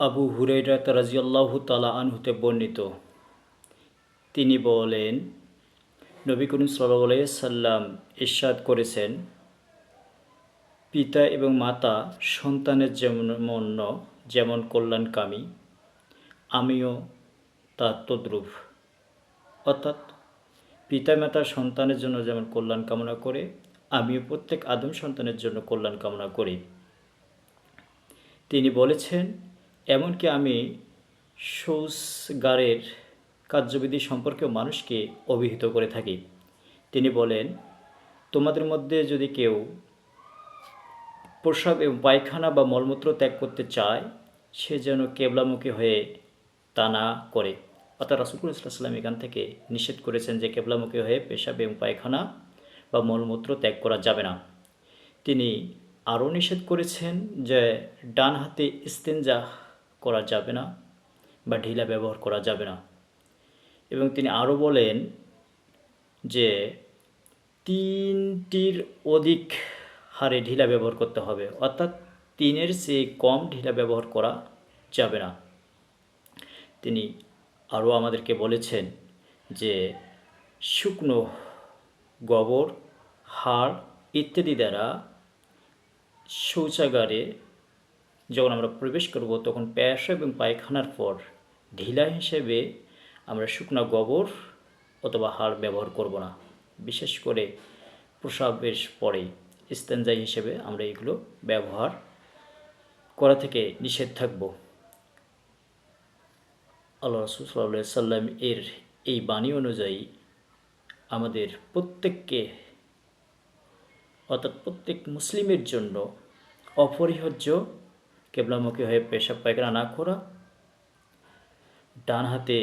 আবু হুরাইরাত রাজিয়াল্লাহ তালা আনহুতে বর্ণিত। তিনি বলেন, নবী করিম সাল্লাহ সাল্লাম ইরশাদ করেছেন, পিতা এবং মাতা সন্তানের যেমন যেমন কল্যাণকামী, আমিও তার তদ্রূপ। অর্থাৎ পিতামাতা সন্তানের জন্য যেমন কল্যাণ কামনা করে, আমিও প্রত্যেক আদম সন্তানের জন্য কল্যাণ কামনা করি। তিনি বলেছেন এমনকি আমি শৌচগারের কার্যবিধি সম্পর্কেও মানুষকে অভিহিত করে থাকি। তিনি বলেন, তোমাদের মধ্যে যদি কেউ প্রস্রাব এবং পায়খানা বা মলমূত্র ত্যাগ করতে চায়, সে যেন কেবলামুখী হয়ে তা না করে। অর্থাৎ রাসুকুল ইসলাম এখান থেকে নিষেধ করেছেন যে কেবলামুখী হয়ে পেশাব এবং পায়খানা বা মলমূত্র ত্যাগ করা যাবে না। তিনি আরও নিষেধ করেছেন যে ডান হাতে ইস্তেঞ্জা করা যাবে না বা ঢিলা ব্যবহার করা যাবে না। এবং তিনি আরও বলেন যে তিনটির অধিক হারে ঢিলা ব্যবহার করতে হবে, অর্থাৎ তিনের চেয়ে কম ঢিলা ব্যবহার করা যাবে না। তিনি আরও আমাদেরকে বলেছেন যে শুকনো গোবর, হাড় ইত্যাদি দ্বারা শৌচাগারে যখন আমরা প্রবেশ করব, তখন পেয়াসা এবং পায়খানার পর ঢিলা হিসেবে আমরা শুকনো গোবর অথবা হাড় ব্যবহার করব না। বিশেষ করে প্রসাবের পরে স্তেঞ্জাই হিসেবে আমরা এগুলো ব্যবহার করা থেকে নিষেধ থাকব। আল্লাহ রসুল সাল্লাহ সাল্লাম এর এই বাণী অনুযায়ী আমাদের প্রত্যেককে, অর্থাৎ প্রত্যেক মুসলিমের জন্য অপরিহার্য কেবলামুখী হয়ে পেশাব পায়খানা না করা, ডান হাতে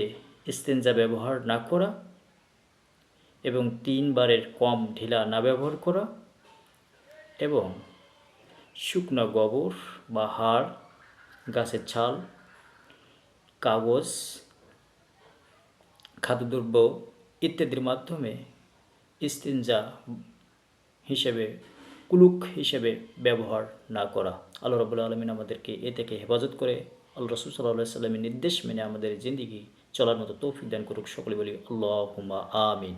স্তেঞ্জা ব্যবহার না করা এবং তিনবারের কম ঢিলা না ব্যবহার করা এবং শুকনো গোবর বা হাড়, গাছের ছাল, কাগজ, খাদ্যদ্রব্য ইত্যাদির মাধ্যমে ইস্তিনজা হিসেবে কুলুক হিসেবে ব্যবহার না করা। আল্লাহ রবুল্লা আলমিন আমাদেরকে এ থেকে হেফাজত করে আল্লাহ রসুল সাল্লাহ সাল্লামের নির্দেশ মেনে আমাদের জিন্দিগি চলার মতো তৌফিক দান করুক। সকলে বলি আল্লাহ আমিন।